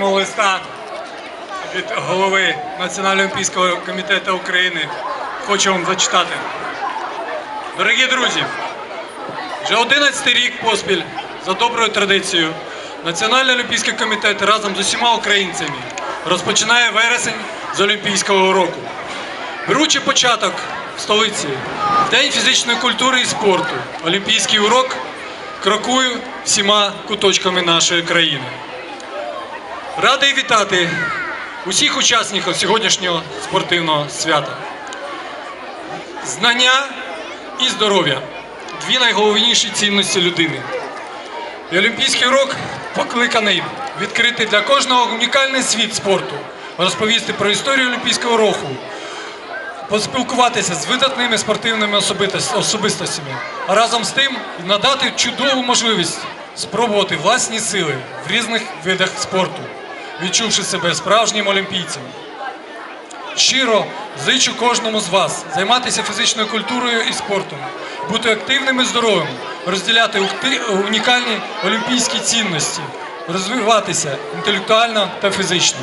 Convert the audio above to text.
Листа від голови Національного олімпійського комітету України. Хочу вам зачитати. Дорогі друзі, вже 11 рік поспіль за доброю традицією Національний олімпійський комітет разом з усіма українцями розпочинає вересень з Олімпійського року. Беручи початок в столиці, День фізичної культури і спорту, Олімпійський урок крокую всіма куточками нашої країни. Радий вітати усіх учасників сьогоднішнього спортивного свята. Знання і здоров'я дві найголовніші цінності людини. І Олімпійський урок покликаний відкрити для кожного унікальний світ спорту, розповісти про історію Олімпійського руху, поспілкуватися з видатними спортивними особистостями, а разом з тим надати чудову можливість спробувати власні сили в різних видах спорту, відчувши себе справжнім олімпійцем. Щиро зичу кожному з вас займатися фізичною культурою і спортом, бути активним і здоровим, розділяти унікальні олімпійські цінності, розвиватися інтелектуально та фізично.